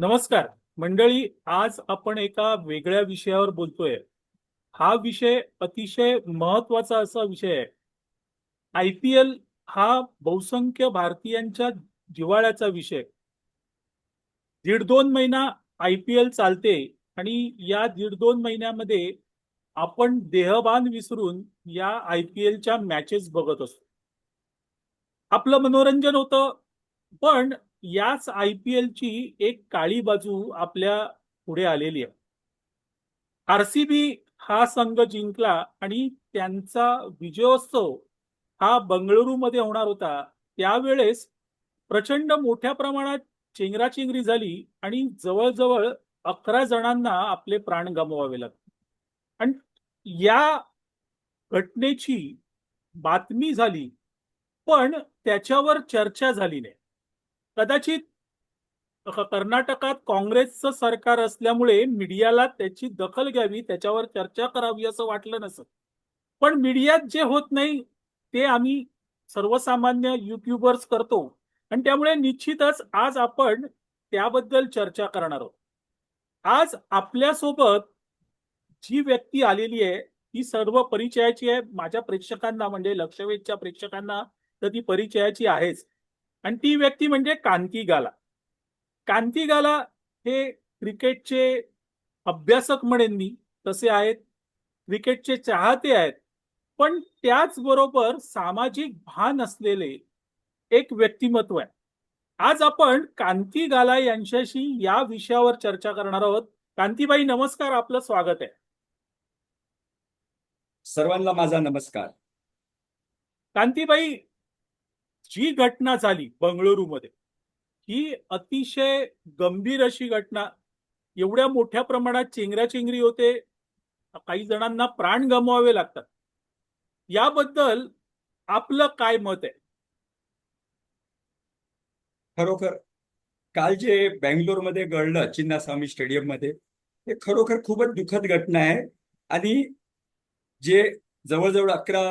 नमस्कार. मंडळी आज आपण एका वेगळ्या विषयावर बोलतोय. हा विषय अतिशय महत्त्वाचा असा विषय आहे. आय पी एल हा बहुसंख्य भारतीयांच्या जिव्हाळ्याचा विषय. दीड दोन महिना आय पी एल चालते आणि या दीड दोन महिन्यामध्ये आपण देहबान विसरून या आय पी एलच्या मॅचेस बघत असतो. आपलं मनोरंजन होतं पण याच आय पी एलची एक काळी बाजू आपल्या पुढे आलेली आहे. आरसीबी हा संघ जिंकला आणि त्यांचा विजयोत्सव हा बंगळुरूमध्ये होणार होता. त्यावेळेस प्रचंड मोठ्या प्रमाणात चेंगराचेंगरी झाली आणि जवळजवळ अकरा जणांना आपले प्राण गमवावे लागले. आणि या घटनेची बातमी झाली पण त्याच्यावर चर्चा झाली नाही. कदाचित कर्नाटकात काँग्रेसचं सरकार असल्यामुळे मीडियाला त्याची दखल घ्यावी त्याच्यावर चर्चा करावी असं वाटलं नसत. पण मीडियात जे होत नाही ते आम्ही सर्वसामान्य युट्यूबर्स करतो. आणि त्यामुळे निश्चितच आज आपण त्याबद्दल चर्चा करणार आहोत. आज आपल्यासोबत जी व्यक्ती आलेली आहे ती सर्व परिचयाची आहे. माझ्या प्रेक्षकांना म्हणजे लक्षवेधच्या प्रेक्षकांना तर ती परिचयाची आहेच. आणि ती व्यक्ती म्हणजे कांती गाला. कांती गाला हे क्रिकेटचे अभ्यासक म्हणेन मी तसे आहेत. क्रिकेटचे चाहते आहेत. पण त्याचबरोबर सामाजिक भान असलेले एक व्यक्तिमत्व आहे. आज आपण कांती गाला यांच्याशी या विषयावर चर्चा करणार आहोत. कांतीबाई नमस्कार. आपलं स्वागत आहे. सर्वांना माझा नमस्कार. कांतीबाई जी घटना झाली बंगळुरूमध्ये ही अतिशय गंभीर अशी घटना एवढ्या मोठ्या प्रमाणात चेंगराचेंगरी होते काही जणांना प्राण गमवावे लागतात. याबद्दल आपलं काय मत आहे? खरोखर काल जे बँगलोरमध्ये घडलं चिन्नास्वामी स्टेडियममध्ये हे खरोखर खूपच दुःखद घटना आहे. आणि जे जवळजवळ अकरा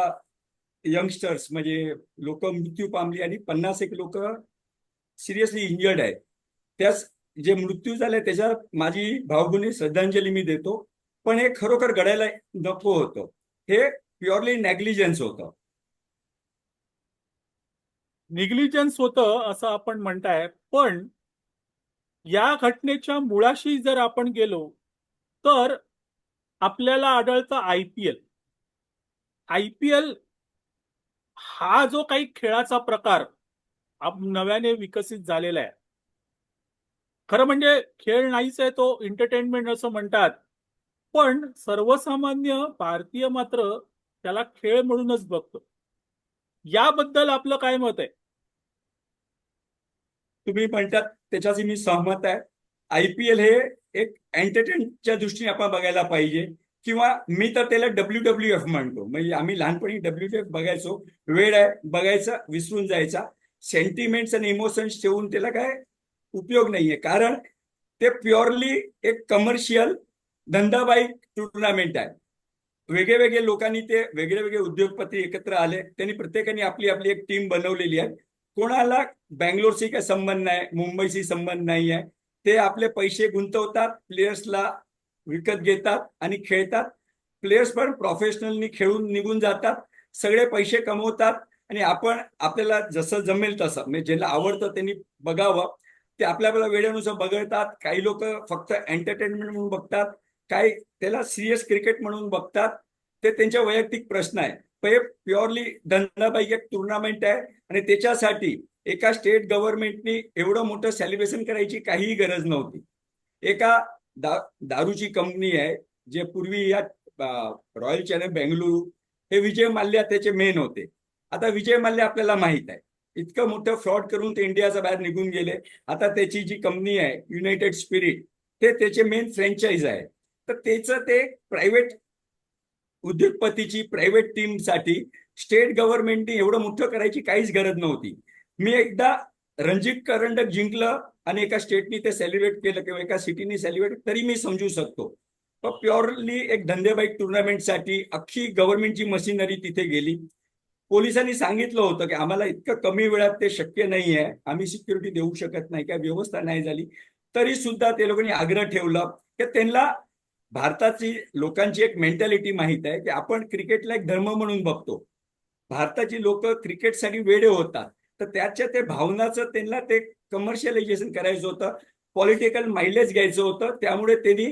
यंगस्टर्स म्हणजे लोक मृत्यू पामली आणि पन्नास एक लोक सिरियसली इंजर्ड आहेत. त्याच जे मृत्यू झाले त्याच्यावर माझी भावभूनी श्रद्धांजली मी देतो. पण हे खरोखर घडायला नको होतं. हे प्युअरली नेग्लिजन्स होतं. निग्लिजन्स होतं असं आपण म्हणताय. पण या घटनेच्या मुळाशी जर आपण गेलो तर आपल्याला आढळतं I P L. I P L हा जो काही खेळाचा प्रकार नव्याने विकसित झालेला आहे. खरं म्हणजे खेळ नाहीच आहे तो एंटरटेनमेंट असं म्हणतात. पण सर्वसामान्य भारतीय मात्र त्याला खेळ म्हणूनच बघतो. याबद्दल आपलं काय मत आहे? तुम्ही म्हणतात त्याच्याशी मी सहमत आहे. आय पी एल हे एक एंटरटेनच्या दृष्टीने आपण बघायला पाहिजे. किंवा मी तर त्याला डब्ल्यू डब्ल्यू एफ म्हणतो म्हणजे आम्ही लहानपणी डब्ल्यू एफ बघायचो. वेळ आहे बघायचा विसरून जायचा. सेंटिमेंट्स आणि इमोशन्स ठेवून त्याला काय उपयोग नाहीये. कारण ते प्युअरली एक कमर्शियल धंदाबाई टुर्नामेंट आहे. वेगळे वेगळे लोकांनी ते वेगळे वेगळे उद्योगपती एकत्र आले. त्यांनी प्रत्येकाने आपली आपली एक टीम बनवलेली आहे. कोणाला बँगलोरशी काय संबंध नाही मुंबईशी संबंध नाही आहे ते आपले पैसे गुंतवतात प्लेयर्सला विकत घेतात आणि खेळतात. प्लेयर्स पण प्रोफेशनलनी खेळून निघून जातात. सगळे पैसे कमवतात आणि आपण आपल्याला जसं जमेल तसं म्हणजे ज्याला आवडतं त्यांनी बघावं. ते आपल्या आपल्या वेळेनुसार बघतात. काही लोक फक्त एंटरटेनमेंट म्हणून बघतात. काही त्याला सिरियस क्रिकेट म्हणून बघतात. ते त्यांच्या वैयक्तिक प्रश्न आहे. पण हे प्युअरली धंदाबाई एक टुर्नामेंट आहे आणि त्याच्यासाठी एका स्टेट गव्हर्नमेंटनी एवढं मोठं सेलिब्रेशन करायची काहीही गरज नव्हती. एका दा दारूची कंपनी आहे जे पूर्वी या रॉयल चॅनल बेंगलुरू हे विजय माल्या त्याचे मेन होते. आता विजय माल्या आपल्याला माहीत आहे. इतकं मोठं फ्रॉड करून ते इंडियाच्या बाहेर निघून गेले. आता त्याची जी कंपनी आहे युनायटेड स्पिरिट ते त्याचे मेन फ्रँचाईज आहे. तर त्याचं ते प्रायव्हेट उद्योगपतीची प्रायव्हेट टीमसाठी स्टेट गव्हर्नमेंटने एवढं मोठं करायची काहीच गरज नव्हती. मी एकदा रणजित करंडक जिंकलं आणि एका स्टेटनी ते सेलिब्रेट केलं किंवा एका सिटीनी सेलिब्रेट तरी मी समजू शकतो. पण प्युअरली एक धंदेबाईक टुर्नामेंटसाठी अख्खी गव्हर्नमेंटची मशिनरी तिथे गेली. पोलिसांनी सांगितलं होतं की आम्हाला इतकं कमी वेळात ते शक्य नाही आहे आम्ही सिक्युरिटी देऊ शकत नाही काय व्यवस्था नाही झाली. तरी सुद्धा ते लोकांनी आग्रह ठेवला की त्यांना भारताची लोकांची एक मेंटॅलिटी माहीत आहे की आपण क्रिकेटला एक धर्म म्हणून बघतो. भारताची लोक क्रिकेटसाठी वेडे होतात. तर त्याच्या ते भावनाचं त्यांना ते कमर्शियलायझेशन करायचं होतं. पॉलिटिकल मायलेज घ्यायचं होतं. त्यामुळे त्यांनी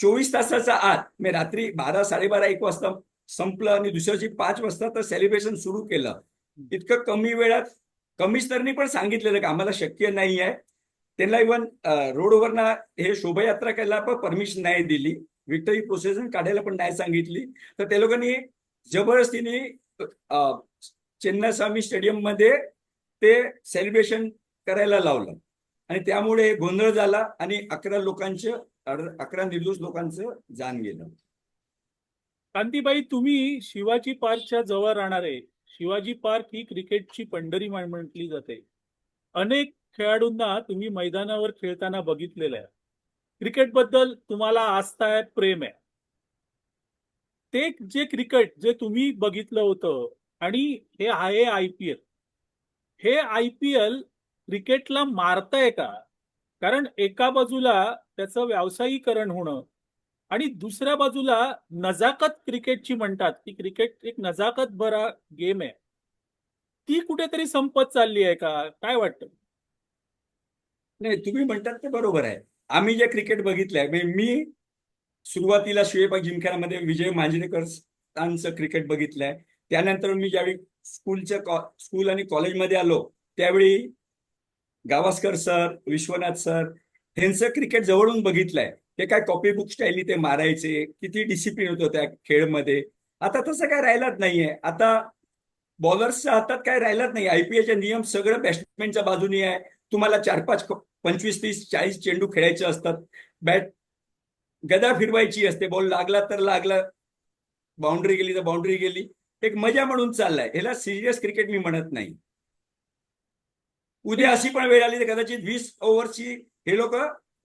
चोवीस तासाचा आत मी रात्री बारा साडेबारा एक वाजता संपलं आणि दुसऱ्या दिवशी पाच वाजता तर सेलिब्रेशन सुरू केलं. इतकं कमी वेळात कमिशनरनी पण सांगितलेलं की आम्हाला शक्य नाही आहे. त्यांना इव्हन रोडवरनं हे शोभायात्रा करायला पण परमिशन नाही दिली. विक्टरी प्रोसेसन काढायला पण नाही सांगितली. तर त्या लोकांनी जबरदस्तीने चेन्नईस्वामी स्टेडियममध्ये ते सेलिब्रेशन करायला लावलं. आणि त्यामुळे गोंधळ झाला आणि अकरा लोकांचं अकरा निर्दोष लोकांचं जाण गेलं. कांतीबाई तुम्ही शिवाजी पार्कच्या जवळ राहणारे शिवाजी पार्क ही क्रिकेटची पंढरी म्हटली जाते. अनेक खेळाडूंना तुम्ही मैदानावर खेळताना बघितलेलं आहे. क्रिकेटबद्दल तुम्हाला आस्था आहे प्रेम आहे. ते जे क्रिकेट जे तुम्ही बघितलं होतं आणि हे आहे आय पी एल. हे आय पी एल क्रिकेटला मारताय का? कारण एका बाजूला त्याचं व्यावसायीकरण होणं आणि दुसऱ्या बाजूला नजाकत क्रिकेटची म्हणतात. की क्रिकेट एक नजाकत भरा गेम आहे. ती कुठेतरी संपत चालली आहे का? काय वाटतं? नाही तुम्ही म्हणतात ते बरोबर आहे. आम्ही जे क्रिकेट बघितलंय मी सुरुवातीला शिवेपाक जिमखानामध्ये विजय मांजरेकरांचं क्रिकेट बघितलंय. त्यानंतर मी ज्यावेळी स्कूलच्या स्कूल आणि कॉलेजमध्ये आलो त्यावेळी गावस्कर सर विश्वनाथ सर ह्यांचं क्रिकेट जवळून बघितलंय. ते काय कॉपी बुक स्टाईलनी ते मारायचे किती डिसिप्लिन होतं त्या खेळमध्ये. आता तसं काय राहिलाच नाहीये. आता बॉलर्सच्या हातात काय राहिलाच नाही आयपीएलचे नियम सगळं बॅट्समॅनच्या बाजूनी आहे. तुम्हाला चार पाच पंचवीस तीस चाळीस चेंडू खेळायचे असतात. बॅट गदा फिरवायची असते. बॉल लागला तर लागला. बाउंड्री गेली तर बाउंड्री गेली. एक मजा म्हणून चाललाय. ह्याला सिरियस क्रिकेट मी म्हणत नाही. उद्या अशी पण वेळ आली तर कदाचित वीस ओव्हरची हे लोक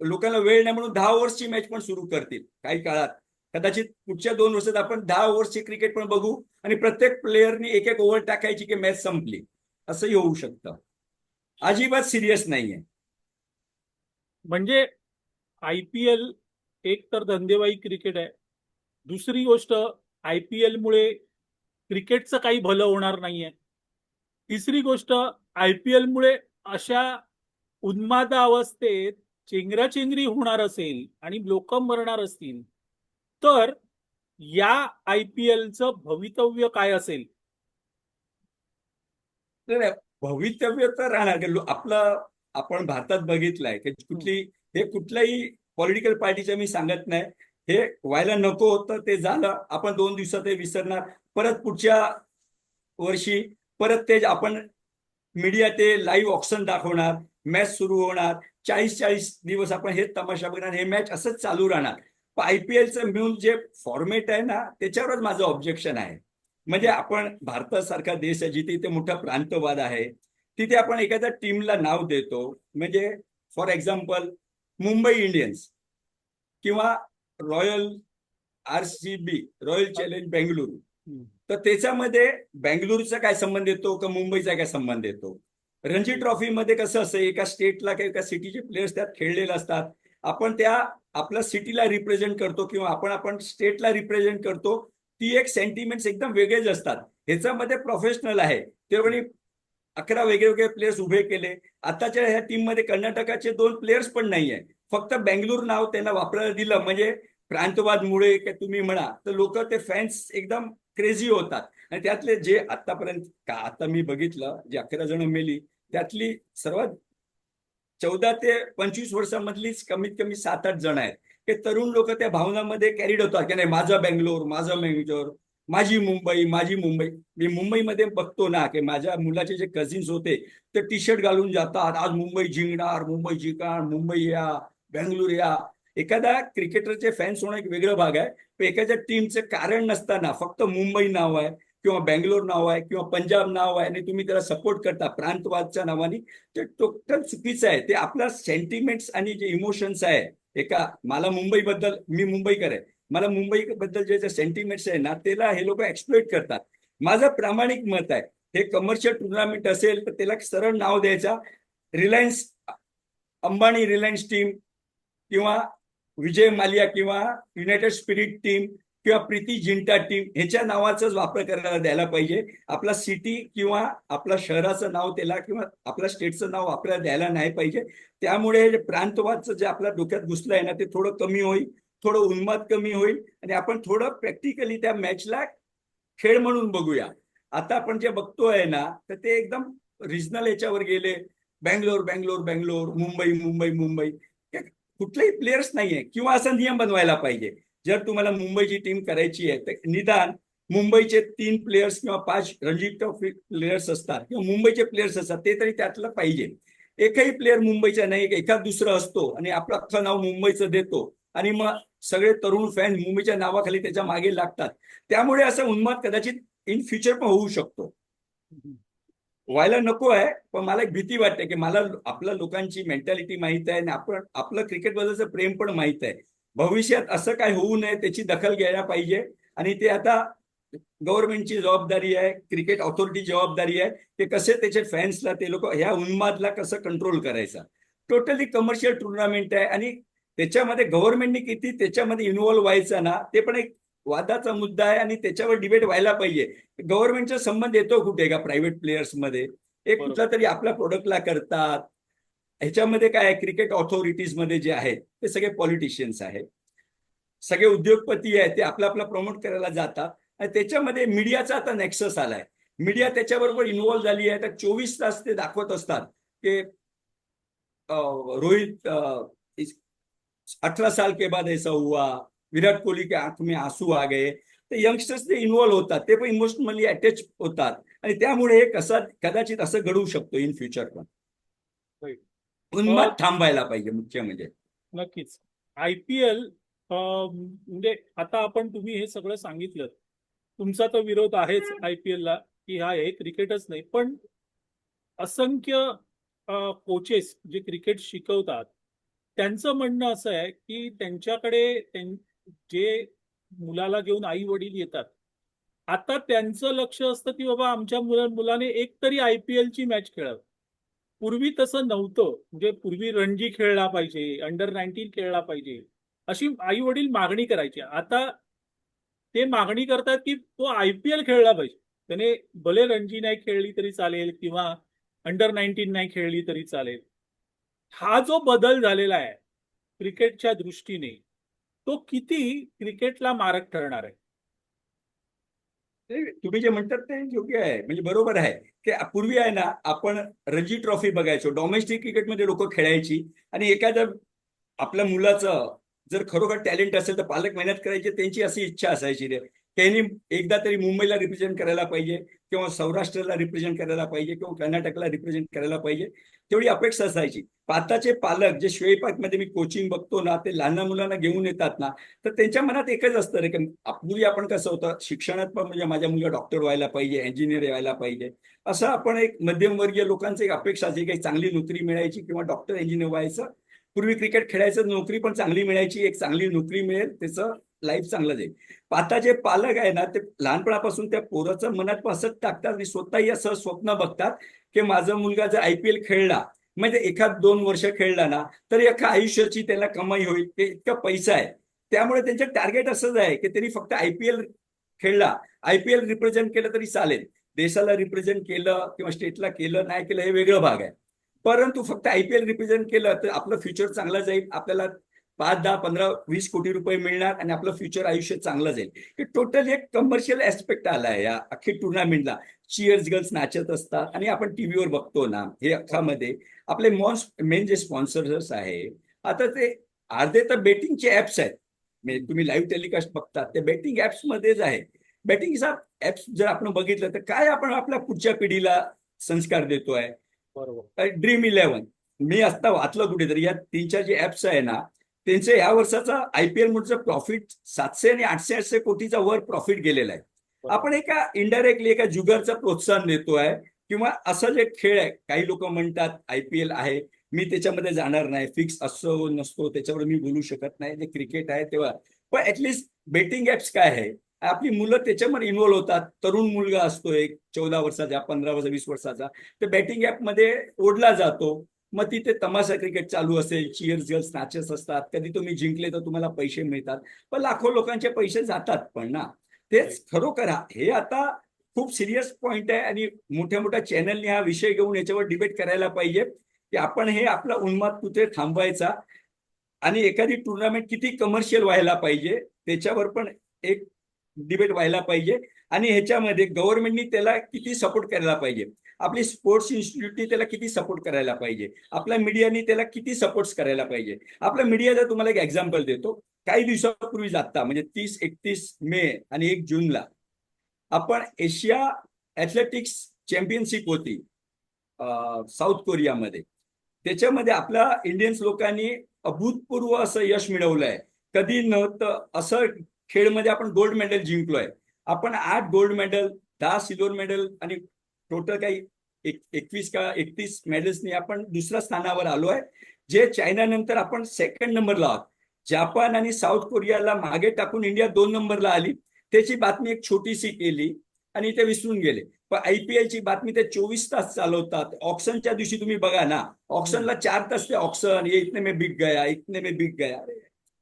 लोकांना वेळ नाही म्हणून दहा ओव्हर्सची मॅच पण सुरू करतील काही काळात. कदाचित पुढच्या दोन वर्षात आपण दहा ओव्हर्सची क्रिकेट पण बघू आणि प्रत्येक प्लेअरनी एक एक ओव्हर टाकायची की मॅच संपली. असंही होऊ शकतं. अजिबात सिरियस नाहीये. म्हणजे आय पी एल एक तर धंदेवाई क्रिकेट आहे. दुसरी गोष्ट आय पी एलमुळे क्रिकेटचं काही भलं होणार नाहीये. तिसरी गोष्ट आय पी एलमुळे अशा उन्माद अवस्थेत चेंगराचेंगरी होणार असेल आणि लोक मरणार असतील तर या आय पी एलचं भवितव्य काय असेल? भवितव्य तर राहणार आपलं आपण भारतात बघितलंय की कुठली हे कुठल्याही पॉलिटिकल पार्टीचं मी सांगत नाही. हे व्हायला नको होतं ते झालं आपण दोन दिवसात ते विसरणार. परत पुढच्या वर्षी परत ते आपण मीडिया ते लाईव्ह ऑप्शन दाखवणार मॅच सुरू होणार चाळीस चाळीस दिवस आपण हेच तमाशा बघणार हे मॅच असंच चालू राहणार. पण आयपीएलचं मिळून जे फॉर्मेट आहे ना त्याच्यावरच माझं ऑब्जेक्शन आहे. म्हणजे आपण भारतासारखा देश आहे जिथे इथे मोठा प्रांतवाद आहे तिथे आपण एखाद्या टीमला नाव देतो. म्हणजे फॉर एक्झाम्पल मुंबई इंडियन्स किंवा royal R C B royal challenge Bengaluru तर त्याच्यामध्ये बेंगळुरूचा काय संबंध येतो का मुंबईचा काय संबंध येतो? रणजी ट्रॉफीमध्ये कसं असतं एका स्टेटला किंवा एका सिटीचे प्लेयर्स त्यात खेळलेले असतात. आपण त्या आपल्या सिटीला रिप्रेझेंट करतो किंवा आपण आपण स्टेटला रिप्रेझेंट करतो ती एक सेंटिमेंट्स एकदम वेगळेच असतात. ह्याच्यामध्ये प्रोफेशनल आहे. ते अकरा अकरा वेगवेगळे प्लेयर्स उभे केले. आताच्या ह्या टीममध्ये कर्नाटकाचे दोन प्लेयर्स पण नाही आहे फक्त बेंगलोर नाव त्यांना वापरायला दिलं. म्हणजे प्रांतवादमुळे काय तुम्ही म्हणा तर लोक ते फॅन्स एकदम क्रेझी होतात. आणि त्यातले जे आतापर्यंत का आता मी बघितलं जे अकरा जण मेली त्यातली सर्वात चौदा ते पंचवीस वर्षामधलीच कमीत कमी सात आठ जण आहेत. हे तरुण लोक त्या भावनामध्ये कॅरीड होतात की नाही माझं बेंगलोर माझं बेंगलोर माझी मुंबई माझी मुंबई. मी मुंबईमध्ये बघतो ना की माझ्या मुलाचे जे कझिन्स होते ते टी शर्ट घालून जातात. आज मुंबई जिंकणार मुंबई जिंकणार मुंबई या बेंगलोर या. एखादा क्रिकेटरचे फॅन्स होणं एक वेगळं भाग आहे. पण एखाद्या टीमचं कारण नसताना फक्त मुंबई नाव आहे किंवा बँगलोर नाव आहे किंवा पंजाब नाव आहे आणि तुम्ही त्याला सपोर्ट करता प्रांतवादच्या नावाने ते टोटल चुकीचं आहे. ते आपला सेंटिमेंट्स आणि जे इमोशन्स आहे एका मला मुंबईबद्दल मी मुंबईकर आहे. मला मुंबईबद्दल जे सेंटिमेंट्स आहे ना त्याला हे लोक एक्सप्लोइट करतात. माझं प्रामाणिक मत आहे हे कमर्शियल टुर्नामेंट असेल तर त्याला सरळ नाव द्यायचा. रिलायन्स अंबानी रिलायन्स टीम किंवा विजय मालिया किंवा युनायटेड स्पिरिट टीम किंवा प्रीती जिंटा टीम ह्याच्या नावाचाच वापर करायला द्यायला पाहिजे. आपला सिटी किंवा आपल्या शहराचं नाव त्याला किंवा आपल्या स्टेटचं नाव आपल्याला द्यायला नाही पाहिजे. त्यामुळे प्रांतवादचं जे आपल्या डोक्यात घुसलं आहे ना ते थोडं कमी होईल थोडं उन्माद कमी होईल आणि आपण थोडं प्रॅक्टिकली त्या मॅचला खेळ म्हणून बघूया. आता आपण जे बघतोय ना तर ते एकदम रिजनल याच्यावर गेले. बँगलोर बँगलोर बँगलोर मुंबई मुंबई मुंबई. कुठलेही प्लेयर्स नाहीये. किंवा असा नियम बनवायला पाहिजे. जर तुम्हाला मुंबईची टीम करायची आहे तर निदान मुंबईचे तीन प्लेयर्स किंवा पाच रणजी ट्रॉफी प्लेयर्स असतात किंवा मुंबईचे प्लेयर्स असतात ते तरी त्यातलं पाहिजे. एकही प्लेअर मुंबईचा नाही एखाद दुसरं असतो आणि आपलं अख्खं नाव मुंबईचं देतो. आणि मग सगळे तरुण फॅन मुंबईच्या नावाखाली त्याच्यामागे लागतात. त्यामुळे असं उन्माद कदाचित इन फ्युचर पण होऊ शकतो. व्हायला नको आहे पण मला एक भीती वाटते की मला आपल्या लोकांची मेंटॅलिटी माहीत आहे आणि आपण आपलं क्रिकेटबद्दलचं प्रेम पण माहीत आहे. भविष्यात असं काय होऊ नये त्याची दखल घ्यायला पाहिजे. आणि ते आता गव्हर्नमेंटची जबाबदारी आहे क्रिकेट ऑथॉरिटी जबाबदारी आहे ते कसे त्याचे फॅन्सला ते लोक ह्या उन्मादला कसं कंट्रोल करायचा? टोटली कमर्शियल टुर्नामेंट आहे आणि त्याच्यामध्ये गव्हर्नमेंटने किती त्याच्यामध्ये इन्व्हॉल्व्ह व्हायचं ना ते पण एक वादाचा मुद्दा आहे आणि त्याच्यावर डिबेट व्हायला पाहिजे. गव्हर्नमेंटचा संबंध येतो कुठे का प्रायव्हेट प्लेयर्समध्ये? एक. कुठला तरी आपल्या प्रोडक्टला करतात. ह्याच्यामध्ये काय आहे? क्रिकेट ऑथॉरिटीजमध्ये जे आहेत ते सगळे पॉलिटिशियन्स आहेत. सगळे उद्योगपती आहेत ते आपला आपला प्रमोट करायला जातात. आणि त्याच्यामध्ये मीडियाचा आता नेक्सस आलाय. मीडिया त्याच्याबरोबर इन्व्हॉल्व्ह झाली आहे. तर चोवीस तास ते दाखवत असतात की रोहित अठारह साल के बाद ऐसा हुआ. विराट कोहली के आंख में आंसू आ गए तर यंगस्टर्स ते इन्व्हॉल्व्ह होतात. ते पण इमोशनली अटॅच होतात. आणि त्यामुळे हे कसं कदाचित असं घडू शकतो इन फ्युचर पण. उन्माद थांबायला पाहिजे मुख्य म्हणजे. नक्कीच. आय पी एल म्हणजे आता आपण तुम्ही हे सगळं सांगितलं. तुमचा तर विरोध आहेच आय पी ला की हा हे क्रिकेटच नाही. पण असंख्य कोचेस जे क्रिकेट शिकवतात त्यांचं म्हणणं असं आहे की त्यांच्याकडे त्यां- जे मुलाला घेऊन आई वडील येतात. आता त्यांचं लक्ष असतं की बाबा आमच्या मुला मुलाने एक तरी आय पी एलची मॅच खेळावी. पूर्वी तसं नव्हतं. म्हणजे पूर्वी रणजी खेळला पाहिजे अंडर नाईन्टीन खेळला पाहिजे अशी आई वडील मागणी करायची. आता ते मागणी करतात की तो आय पी एल खेळला पाहिजे. त्याने भले रणजी नाही खेळली तरी चालेल किंवा अंडर नाईन्टीन नाही खेळली तरी चालेल. हा जो बदल झालेला आहे क्रिकेटच्या दृष्टीने तो किती क्रिकेटला मारक ठरणार आहे? तुम्ही जे म्हणतात ते योग्य आहे. म्हणजे बरोबर आहे. की पूर्वी आहे ना आपण रणजी ट्रॉफी बघायचो. डोमेस्टिक क्रिकेटमध्ये लोक खेळायची. आणि एखाद्या आपल्या मुलाचं जर खरोखर टॅलेंट असेल तर पालक मेहनत करायची त्यांची अशी इच्छा असायची रे. त्यांनी एकदा तरी मुंबईला रिप्रेझेंट करायला पाहिजे. किंवा सौराष्ट्राला रिप्रेझेंट करायला पाहिजे किंवा कर्नाटकला रिप्रेझेंट करायला पाहिजे तेवढी अपेक्षा असायची. आताचे पालक जे मध्ये मी कोचिंग बघतो ना ते लहान मुलांना घेऊन येतात ना तर त्यांच्या मनात एकच असतं रे पूर्वी आपण कसं होतं शिक्षणात पण म्हणजे माझ्या मुलगा डॉक्टर व्हायला पाहिजे इंजिनियर व्हायला पाहिजे. असं आपण एक मध्यमवर्गीय लोकांची एक अपेक्षा असायची काही चांगली नोकरी मिळायची किंवा डॉक्टर इंजिनियर व्हायचं. पूर्वी क्रिकेट खेळायचं नोकरी पण चांगली मिळायची एक चांगली नोकरी मिळेल त्याचं लाईफ चांगलं जाईल आता जे पालक आहे ना ते लहानपणापासून त्या पोराचं मनात पण असंच टाकतात आणि स्वतःही असं स्वप्न बघतात की माझा मुलगा जर आय पी एल खेळला म्हणजे एखाद दोन वर्ष खेळला ना तर एका आयुष्याची त्याला कमाई होईल ते इतका पैसा आहे. त्यामुळे त्यांचं टार्गेट असंच आहे की त्यांनी फक्त आय पी एल खेळला आय पी एल रिप्रेझेंट केलं तरी चालेल. देशाला रिप्रेझेंट केलं किंवा स्टेटला केलं नाही केलं हे वेगळं भाग आहे. परंतु फक्त आय पी एल रिप्रेझेंट केलं तर आपलं फ्युचर चांगलं जाईल आपल्याला पाच दहा पंधरा वीस कोटी रुपये मिळणार आणि आपलं फ्युचर आयुष्य चांगलं जाईल. हे टोटल एक कमर्शियल ऍस्पेक्ट आला आहे या अख्खी टुर्नामेंटला चिअर्स गर्ल्स नाचत असतात आणि आपण टीव्हीवर बघतो ना हे अख्खामध्ये आपले मॉन्स मेन जे स्पॉन्सर्स आहे आता ते अर्धे तर बेटिंगचे ऍप्स आहेत. म्हणजे तुम्ही लाईव्ह टेलिकास्ट बघतात ते बेटिंग ऍप्स मध्येच आहे. बेटिंग ऍप्स जर आपण बघितलं तर काय आपण आपल्या पुढच्या पिढीला संस्कार देतोय? बरोबर. ड्रीम इलेव्हन मी आता वाचलं कुठेतरी या तीन चार जे ऍप्स आहे ना त्यांचे या वर्षाचा आयपीएल मधचं प्रॉफिट सातशे आणि आठशे आठशे कोटीचा वर प्रॉफिट गेलेला आहे. आपण एका इनडायरेक्टली एका जुगारचं प्रोत्साहन देतोय किंवा असं जे खेळ आहे काही लोक म्हणतात आयपीएल आहे मी त्याच्यामध्ये जाणार नाही फिक्स असो नसतो त्याच्यावर मी बोलू शकत नाही जे क्रिकेट आहे तेव्हा. पण ऍटलिस्ट बेटिंग ऍप्स काय आहे? आपली मुलं त्याच्यामध्ये इन्व्हॉल्व्ह होतात. तरुण मुलगा असतो एक चौदा वर्षाचा पंधरा वर्ष वीस वर्षाचा. तर बॅटिंग ऍपमध्ये ओढला जातो. मग तिथे तमाशा क्रिकेट चालू असेल चिअर्स गर्ल्स मॅचेस असतात. कधी तुम्ही जिंकले तर तुम्हाला पैसे मिळतात. पण लाखो लोकांचे पैसे जातात पण ना. तेच खरोखर हा- हे आता खूप सिरियस पॉइंट आहे आणि मोठ्या मोठ्या चॅनलने हा विषय घेऊन याच्यावर डिबेट करायला पाहिजे. की आपण हे आपला उन्माद कुठे थांबवायचा? आणि एखादी टुर्नामेंट किती कमर्शियल व्हायला पाहिजे? त्याच्यावर पण एक डिबेट व्हायला पाहिजे. आणि ह्याच्यामध्ये गव्हर्नमेंटनी त्याला किती सपोर्ट करायला पाहिजे? आपली स्पोर्ट्स इन्स्टिट्यूटनी त्याला किती सपोर्ट करायला पाहिजे? आपल्या मीडियानी त्याला किती सपोर्ट करायला पाहिजे? आपल्या मीडियाचा तुम्हाला एक एक्झाम्पल देतो काही दिवसापूर्वी जाता म्हणजे तीस एकतीस मे आणि एक जूनला आपण एशिया ॲथलेटिक्स चॅम्पियनशिप होती साऊथ कोरियामध्ये. त्याच्यामध्ये आपल्या इंडियन्स लोकांनी अभूतपूर्व असं यश मिळवलं आहे कधी नव्हतं असं खेळमध्ये आपण गोल्ड मेडल जिंकलोय. आपण आठ गोल्ड मेडल दहा सिल्वर मेडल आणि टोटल काही एक एकवीस का एकतीस मेडल्सनी आपण दुसऱ्या स्थानावर आलोय जे चायना नंतर आपण सेकंड नंबरला आहोत. जपान आणि साऊथ कोरियाला मागे टाकून इंडिया दोन नंबरला आली. त्याची बातमी एक छोटीशी केली आणि ते विसरून गेले. पण IPL ची बातमी ते चोवीस तास चालवतात. ऑक्शनच्या दिवशी तुम्ही बघा ना ऑक्शनला चार तास ते ऑक्शन ये इतने में बिक गया इतने में बिक गया. अरे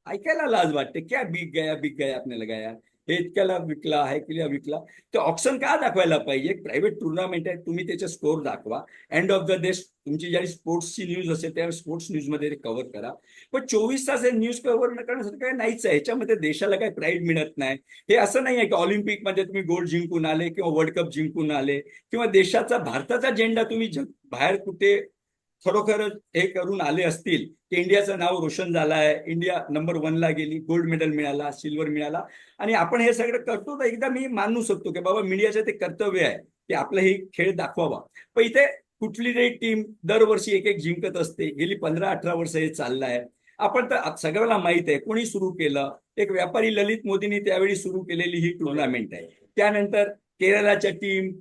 ऐकायला लाज वाटते. क्या बिक गया बिक गया आपल्याला गया. हे इतक्याला विकला हे किला विकला. ते ऑप्शन का दाखवायला पाहिजे? एक प्रायव्हेट टुर्नामेंट आहे तुम्ही त्याचे स्कोर दाखवा. एंड ऑफ द डे तुमची ज्यावेळी स्पोर्ट्सची न्यूज असेल त्या स्पोर्ट्स न्यूजमध्ये कव्हर करा. पण चोवीस तास हे न्यूज कव्हर न करण्यासाठी काय नाहीच आहे. ह्याच्यामध्ये देशाला काही प्राईड मिळत नाही. हे असं नाही आहे की ऑलिम्पिकमध्ये तुम्ही गोल्ड जिंकून आले किंवा वर्ल्ड कप जिंकून आले किंवा देशाचा भारताचा झेंडा तुम्ही बाहेर कुठे खरोखरच हे करून आले असतील की इंडियाचं नाव रोशन झालं आहे इंडिया नंबर वनला गेली गोल्ड मेडल मिळाला सिल्वर मिळाला. आणि आपण हे सगळं करतो तर एकदा मी मानू शकतो की बाबा मीडियाचं ते कर्तव्य आहे की आपलं हे खेळ दाखवावा. पण इथे कुठली तरी टीम दरवर्षी एक एक जिंकत असते गेली पंधरा अठरा वर्ष हे चाललं आहे आपण तर सगळ्याला माहीत आहे कोणी सुरू केलं? एक व्यापारी ललित मोदींनी त्यावेळी सुरू केलेली ही टुर्नामेंट आहे. त्यानंतर केरळाच्या टीम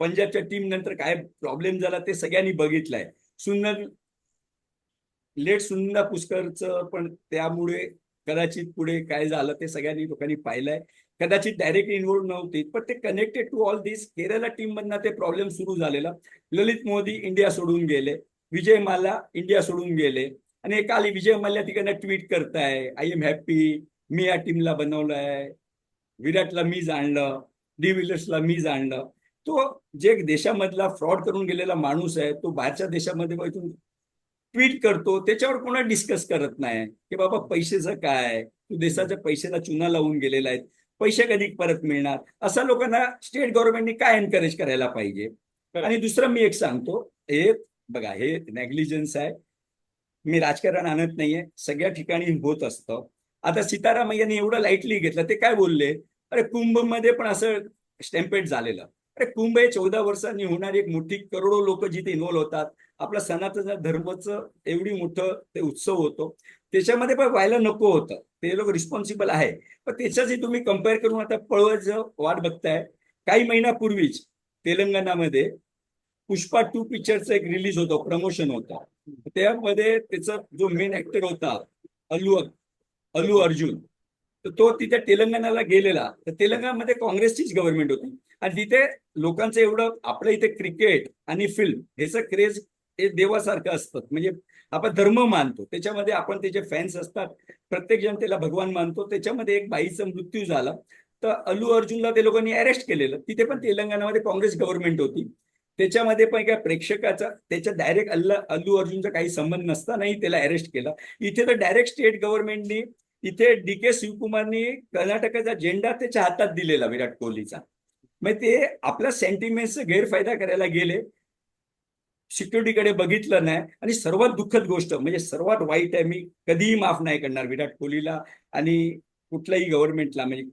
पंजाबच्या टीम नंतर काय प्रॉब्लेम झाला ते सगळ्यांनी बघितलंय. सुंदर लेट सुंदर पुष्करचं पण त्यामुळे कदाचित पुढे काय झालं ते सगळ्यांनी लोकांनी पाहिलंय. कदाचित डायरेक्ट इन्व्हॉल्व नव्हते पण ते connected to all this Kerala team मधनं ते प्रॉब्लेम सुरू झालेला. ललित मोदी इंडिया सोडून गेले विजय माल्या इंडिया सोडून गेले. आणि काल विजय माल्या तिकडनं ट्विट करताय आय एम हॅपी मी या टीमला बनवलंय. विराटला मी जाणलं डी विलर्सला मी जाणलं तो जे देशामधला फ्रॉड करून गेलेला माणूस आहे तो बाहेरच्या देशामध्ये बघून ट्विट करतो त्याच्यावर कोणा डिस्कस करत नाही. की बाबा पैशाचं काय तू देशाच्या पैशाला चुना लावून गेलेला आहे. पैसे कधी परत मिळणार? असा लोकांना स्टेट गव्हर्नमेंटनी काय एनकरेज करायला पाहिजे? आणि दुसरं मी एक सांगतो हे बघा हे नेग्लिजन्स आहे. मी राजकारण आणत नाहीये सगळ्या ठिकाणी होत असतं. आता सीतारामय्यांनी एवढं लाईटली घेतलं ते काय बोलले? अरे कुंभमध्ये पण असं स्टॅम्पेट झालेलं. अरे कुंभ हे चौदा वर्षांनी होणारी एक मोठी करोडो लोक जिथे इन्व्हॉल्व होतात आपला सनातन धर्माचं एवढी मोठं ते उत्सव होतो. त्याच्यामध्ये पण व्हायला नको होतं. ते लोक रिस्पॉन्सिबल आहे. पण त्याच्याशी तुम्ही कंपेअर करून आता पळवायचं वाट बघताय. काही महिन्यापूर्वीच तेलंगणामध्ये पुष्पा टू पिक्चरचं एक रिलीज होतं प्रमोशन होतं. त्यामध्ये त्याचा जो मेन ऍक्टर होता अल्लू अल्लू अर्जुन तर तो तिथे तेलंगणाला गेलेला. तर तेलंगणामध्ये काँग्रेसचीच गव्हर्नमेंट होती. आणि तिथे लोकांचं एवढं आपल्या इथे क्रिकेट आणि फिल्म ह्याचं क्रेज हे देवासारखं असतं. म्हणजे आपण धर्म मानतो त्याच्यामध्ये आपण त्याचे फॅन्स असतात प्रत्येक जण त्याला भगवान मानतो. त्याच्यामध्ये एक बाईचा मृत्यू झाला. तर अल्लू अर्जुनला ते लोकांनी अरेस्ट केलेलं. तिथे पण तेलंगणामध्ये काँग्रेस गव्हर्नमेंट होती. त्याच्यामध्ये पण काय प्रेक्षकाचा त्याच्या डायरेक्ट अल्ला अल्लू अर्जुनचा काही संबंध नसतानाही त्याला अरेस्ट केलं. इथे तर डायरेक्ट स्टेट गव्हर्नमेंटनी इथे डी के शिवकुमारनी कर्नाटकाचा झेंडा त्याच्या हातात दिलेला विराट कोहलीचा. मग ते आपल्या सेंटिमेंटचा गैरफायदा करायला गेले. सिक्युरिटीकडे बघितलं नाही. आणि सर्वात दुःखद गोष्ट म्हणजे सर्वात वाईट आहे मी कधीही माफ नाही करणार विराट कोहलीला आणि कुठल्याही गव्हर्नमेंटला म्हणजे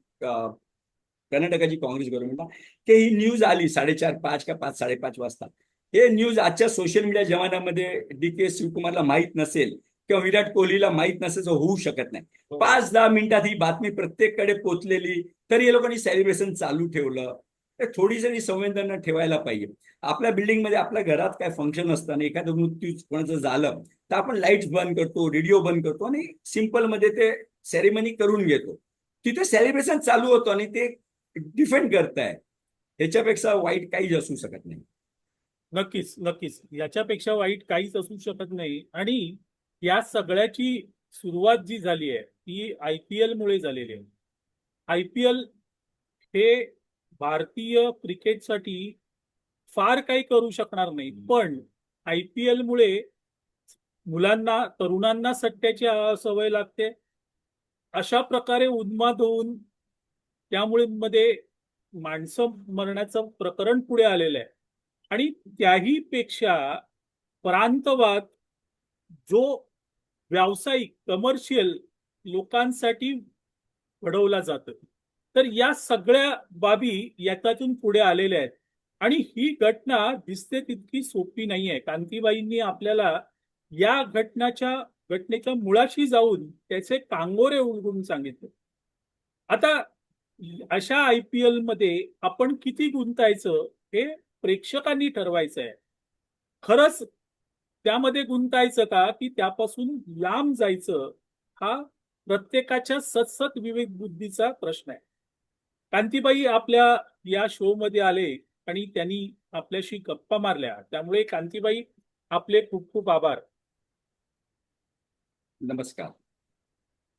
कर्नाटकाची काँग्रेस गव्हर्नमेंटला की ही न्यूज आली साडेचार पाच का पाच साडेपाच वाजता. हे न्यूज आजच्या सोशल मीडिया जमान्यामध्ये डी के शिवकुमारला माहीत नसेल किंवा विराट कोहलीला माहीत नसेल होऊ शकत नाही. पाच दहा मिनिटात ही बातमी प्रत्येककडे पोचलेली. तरी या लोकांनी सेलिब्रेशन चालू ठेवलं. तर थोडी जरी संवेदना ठेवायला पाहिजे. आपल्या बिल्डिंगमध्ये आपल्या घरात काय फंक्शन असताना एखादं मृत्यू कोणाचं झालं तर आपण लाईट्स बंद करतो रेडिओ बंद करतो आणि सिम्पलमध्ये ते सेरेमनी करून घेतो. तिथे सेलिब्रेशन चालू होतं आणि ते डिफेंड करताय. ह्याच्यापेक्षा वाईट काहीच असू शकत नाही. नक्कीच नक्कीच. याच्यापेक्षा वाईट काहीच असू शकत नाही. आणि या सगळ्याची सुरुवात जी झाली आहे ती आय पी एलमुळे झालेली आहे. आय पी एल हे भारतीय क्रिकेटसाठी फार काही करू शकणार नाही. पण आय पी एल मुळे मुलांना तरुणांना सट्ट्याची सवय लागते. अशा प्रकारे उन्माद होऊन त्यामुळे मध्ये माणसं मरण्याचं प्रकरण पुढे आलेलं आहे. आणि त्याही पेक्षा प्रांतवाद जो व्यावसायिक कमर्शियल लोकांसाठी घडवला जातो. तर या सगळ्या बाबी याच्यातून पुढे आलेल्या आहेत. आणि ही घटना दिसते तितकी सोपी नाहीये. कांतीबाईंनी आपल्याला या घटनाच्या घटनेच्या मुळाशी जाऊन त्याचे कांगोरे उलगून सांगितले. आता अशा आय पी एलमध्ये आपण किती गुंतायचं हे प्रेक्षकांनी ठरवायचं आहे खरंच त्यामध्ये गुंतायचं का की त्यापासून लांब जायचं हा प्रत्येकाच्या सतसत विवेक बुद्धीचा प्रश्न आहे. कांतीबाई आपल्या या शो मध्ये आले आणि त्यांनी आपल्याशी गप्पा मारल्या. त्यामुळे कांतीबाई आपले खूप खूप आभार. नमस्कार.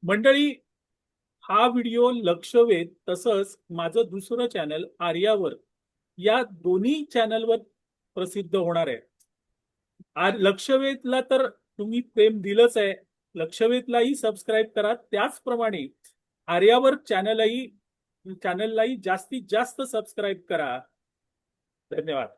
मंडळी हा व्हिडिओ लक्षवेध तसंच माझं दुसरं चॅनल आर्यावर. या दोन्ही चॅनलवर प्रसिद्ध होणार आहे. लक्षवेधला तर तुम्ही प्रेम दिलंच आहे. लक्षवेधलाही सबस्क्राईब करा. त्याचप्रमाणे आर्यावर चॅनलही चॅनललाही जास्तीत जास्त सबस्क्राईब करा. धन्यवाद.